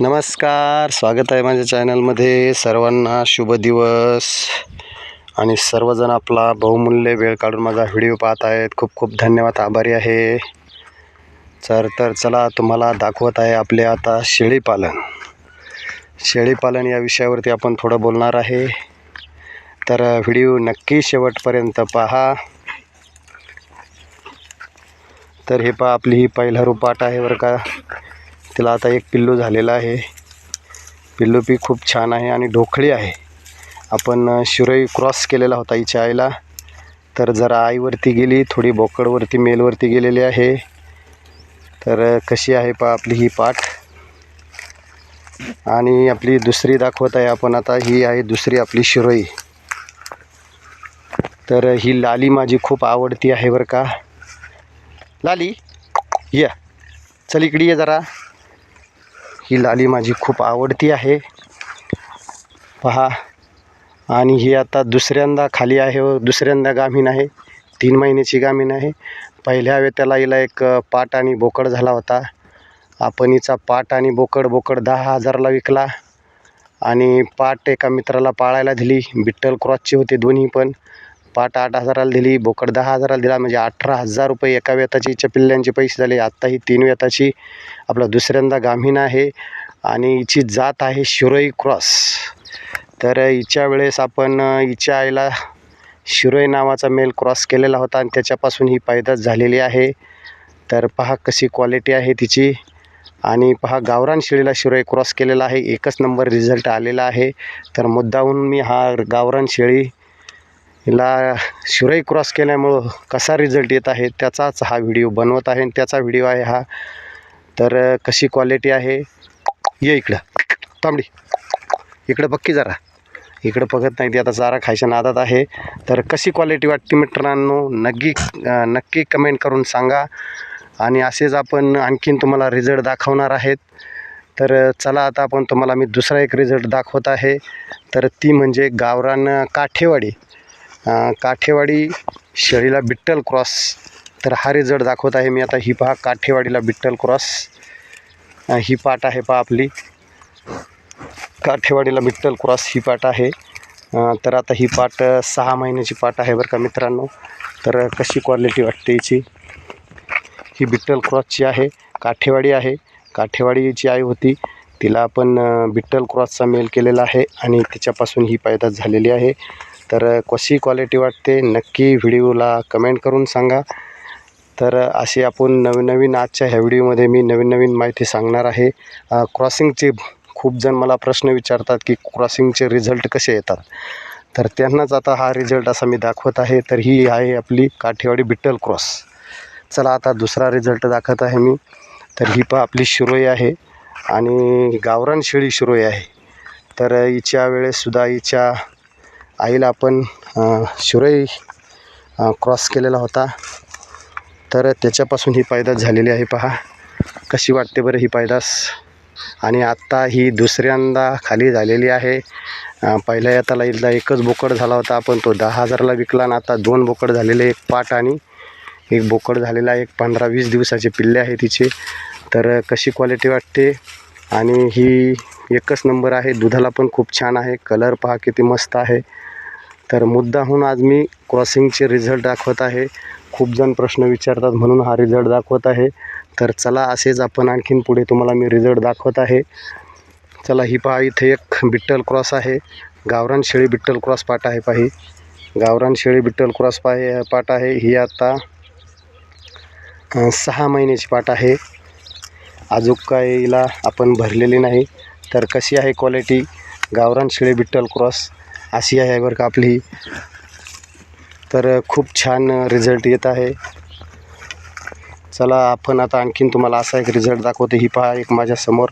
नमस्कार स्वागत आहे माझ्या चॅनलमध्ये. सर्वांना शुभ दिवस. आणि सर्वजण आपला बहुमूल्य वेळ काढून माझा व्हिडिओ पाहत आहेत. खूप खूप धन्यवाद आभारी आहे. तर तर चला तुम्हाला दाखवत आहे आपले आता शेळीपालन शेळीपालन या विषयावरती आपण थोडं बोलणार आहे. तर व्हिडिओ नक्की शेवटपर्यंत पहा. तर हे पहा आपली ही पहिला रुपाट आहे बरं का. तिला आता एक पिल्लू झालेला आहे. पिल्लू बी खूप छान आहे आणि ढोकळी आहे. आपण शिरोई क्रॉस केलेला होता हिच्या आईला. तर जरा आईवरती गेली थोडी बोकडवरती मेलवरती गेलेली आहे. तर कशी आहे पा आपली ही पाठ? आणि आपली दुसरी दाखवत आहे आपण आता ही आहे दुसरी आपली शिरोई. तर ही लाली माझी खूप आवडती आहे बरं का. लाली या. चल इकडे ये जरा. ही लाली माझी खूप आवडती आहे. पहा. आणि ही आता दुसऱ्यांदा खाली आहे व दुसऱ्यांदा गामीण आहे. तीन महिन्याची गामीण आहे. पहिल्या वेळेला हिला एक पाट आणि बोकड झाला होता. आपण हिचा पाट आणि बोकड बोकड दहा हजारला विकला. आणि पाट एका मित्राला पाळायला दिली. बिट्टल क्रॉसची होते दोन्ही पण. पाट आठ हजाराला दिली बोकड दहा हजाराला दिला म्हणजे अठरा हजार रुपये एका वेताची चपिल्ल्यांचे पिल्ल्यांचे पैसे झाले. आत्ता ही तीन वेताची आपला दुसऱ्यांदा गामीण आहे आणि हिची जात आहे शिरोई क्रॉस. तर हिच्या वेळेस आपण हिच्या आईला शिरोई नावाचा मेल क्रॉस केलेला होता आणि त्याच्यापासून ही पैदास झालेली आहे. तर पहा कशी क्वालिटी आहे तिची. आणि पहा गावरान शेळीला शिरोई क्रॉस केलेला आहे. एकच नंबर रिझल्ट आलेला आहे. तर मुद्दाहून मी हा गावरान शेळी हिला शिरोई क्रॉस केल्यामुळं कसा रिझल्ट येत आहे त्याचाच हा व्हिडिओ बनवत आहे आणि त्याचा व्हिडिओ आहे हा. तर कशी क्वालिटी आहे? ये इकडं. तांबडी इकडं बघ की जरा. इकडं बघत नाही ती आता चारा खायच्या नादात आहे. तर कशी क्वालिटी वाटते मित्रांनो? नक्की नक्की कमेंट करून सांगा. आणि असेच आपण आणखीन तुम्हाला रिझल्ट दाखवणार आहेत. तर चला आता आपण तुम्हाला मी दुसरा एक रिझल्ट दाखवत आहे. तर ती म्हणजे गावरान काठेवाडी. काठेवाडी शेळीला बिट्टल क्रॉस. तर हा रिझल्ट दाखवत आहे मी आता. ही पहा काठेवाडीला बिट्टल क्रॉस. ही पाट आहे पहा आपली. काठेवाडीला बिट्टल क्रॉस ही पाट आहे. तर आता ही पाट सहा महिन्याची पाट आहे बरं का मित्रांनो. तर कशी क्वालिटी वाटते याची? ही बिट्टल क्रॉसची आहे. काठेवाडी आहे. काठेवाडीची आई होती. तिला आपण बिट्टल क्रॉसचा मेल केलेला आहे आणि तिच्यापासून ही पैदास झालेली आहे. तर कशी क्वालिटी वाटते नक्की व्हिडिओला कमेंट करून सांगा. तर अशी असे आपण नवीन नवीन आजच्या ह्या व्हिडिओमध्ये मी नवीन नवीन माहिती सांगणार आहे. क्रॉसिंगचे खूप जण मला प्रश्न विचारतात की क्रॉसिंगचे रिझल्ट कसे येतात? तर त्यांनाच आता हा रिझल्ट असा मी दाखवत आहे. तर ही आहे आपली काठेवाडी बिट्टल क्रॉस चला आता दुसरा रिझल्ट दाखवत आहे मी. तर ही पण आपली शिरोई आहे आणि गावरान शेळी शिरोई आहे. तर हिच्या वेळेससुद्धा हिच्या आईला आपण अ, क्रॉस केलेला होता. तर त्याच्यापासून ही पायदास झालेली आहे पहा. कशी वाटते बरं ही पायदास? आणि आत्ता ही दुसऱ्यांदा खाली झालेली आहे. पहिल्या येताला एकदा एकच बोकड झाला होता. आपण तो दहा हजारला विकला आणि आता दोन बोकड झालेले एक पाट आणि एक बोकड झालेला आहे. एक पंधरा वीस दिवसाचे पिल्ले आहे तिचे. तर कशी क्वालिटी वाटते? आणि ही एकच नंबर आहे. दुधाला पण खूप छान आहे. कलर पहा किती मस्त आहे. तर मुद्दाहून आज मी क्रॉसिंगचे रिझल्ट दाखवत आहे. खूप जण प्रश्न विचारतात म्हणून हा रिझल्ट दाखवत आहे. तर चला असेच आपण आणखीन पुढे तुम्हाला मी रिझल्ट दाखवत आहे. चला ही पहा इथे एक बिट्टल क्रॉस आहे. गावरान शेळी बिट्टल क्रॉस पाट आहे पाही. गावरान शेळी बिट्टल क्रॉस पाय पाट आहे. ही आता सहा महिन्याची पाट आहे. अजून काहीला आपण भरलेली नाही. तर कशी आहे क्वालिटी? गावरान शेळी बिट्टल क्रॉस. अशी आहे बरं का आपली. तर खूप छान रिझल्ट येत आहे. चला आपण आता आणखीन तुम्हाला असा एक रिझल्ट दाखवतो. ही पहा एक माझ्यासमोर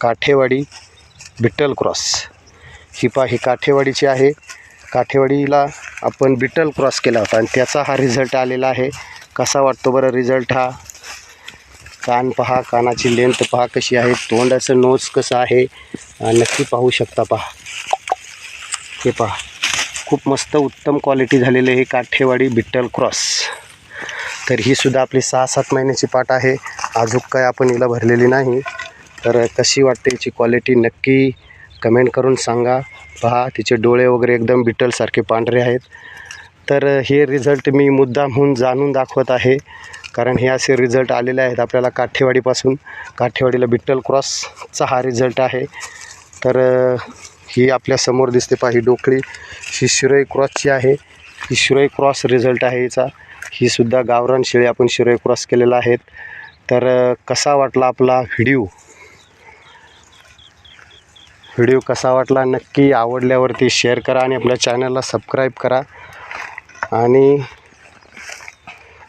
काठेवाडी बिट्टल क्रॉस. ही पहा ही काठेवाडीची आहे. काठेवाडीला आपण बिट्टल क्रॉस केला होता आणि त्याचा हा रिझल्ट आलेला आहे. कसा वाटतो बरं रिझल्ट हा? कान पहा कानाची लेंथ पहा कशी आहे. तोंडाचं नोज कसं आहे? नक्की पाहू शकता पहा. हे पहा. खूप मस्त उत्तम क्वालिटी झालेली आहे काठेवाडी बिट्टल क्रॉस. तर ही सुद्धा आपली सहा सात महिन्याची पाट आहे. अजून काय आपण हिला भरलेली नाही. तर कशी वाटते याची क्वालिटी नक्की कमेंट करून सांगा. पहा तिचे डोळे वगैरे एकदम बिटलसारखे पांढरे आहेत. तर हे रिझल्ट मी मुद्दामहून जाणून दाखवत आहे. कारण हे असे रिझल्ट आलेले आहेत आपल्याला काठेवाडीपासून. काठेवाडीला बिट्टल क्रॉसचा हा रिझल्ट आहे. तर ही आपल्यासमोर दिसते पहा ही डोकळी ही शिरोई क्रॉसची आहे ही शिरोई क्रॉस रिझल्ट आहे हिचा. ही सुद्धा गावरान शेळी आपण शिरोई क्रॉस केलेला आहेत. तर कसा वाटला आपला व्हिडिओ? व्हिडिओ कसा वाटला नक्की आवडल्यावरती शेअर करा आणि आपल्या चॅनलला सबस्क्राईब करा. आणि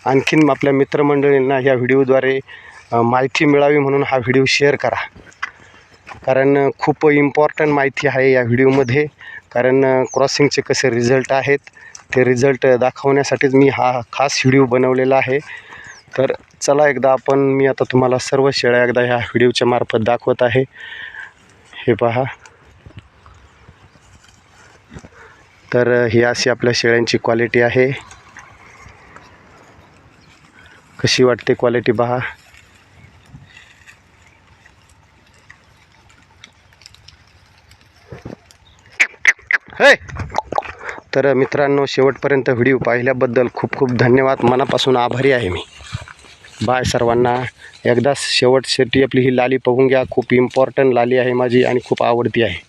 आणखीन आपल्या मित्रमंडळींना या व्हिडिओद्वारे माहिती मिळावी म्हणून हा व्हिडिओ शेअर करा. कारण खूप इम्पॉर्टंट माहिती आहे या व्हिडिओमध्ये. कारण क्रॉसिंगचे कसे रिझल्ट आहेत ते रिझल्ट दाखवण्यासाठीच मी हा खास व्हिडिओ बनवलेला आहे. तर चला एकदा आपण मी आता तुम्हाला सर्व शेळ्या एकदा ह्या व्हिडिओच्या मार्फत दाखवत आहे. हे पहा. तर ही अशी आपल्या शेळ्यांची क्वालिटी आहे. कशी वाटते क्वालिटी पहा. तर मित्रांनो शेवटपर्यंत व्हिडिओ पाहिल्याबद्दल खूप खूप धन्यवाद. मनापासून आभारी आहे मी. बाय सर्वांना. एकदा शेवटी आपली ही लाली पाहून घ्या. खूप इम्पॉर्टंट लाली आहे माझी आणि खूप आवडती आहे.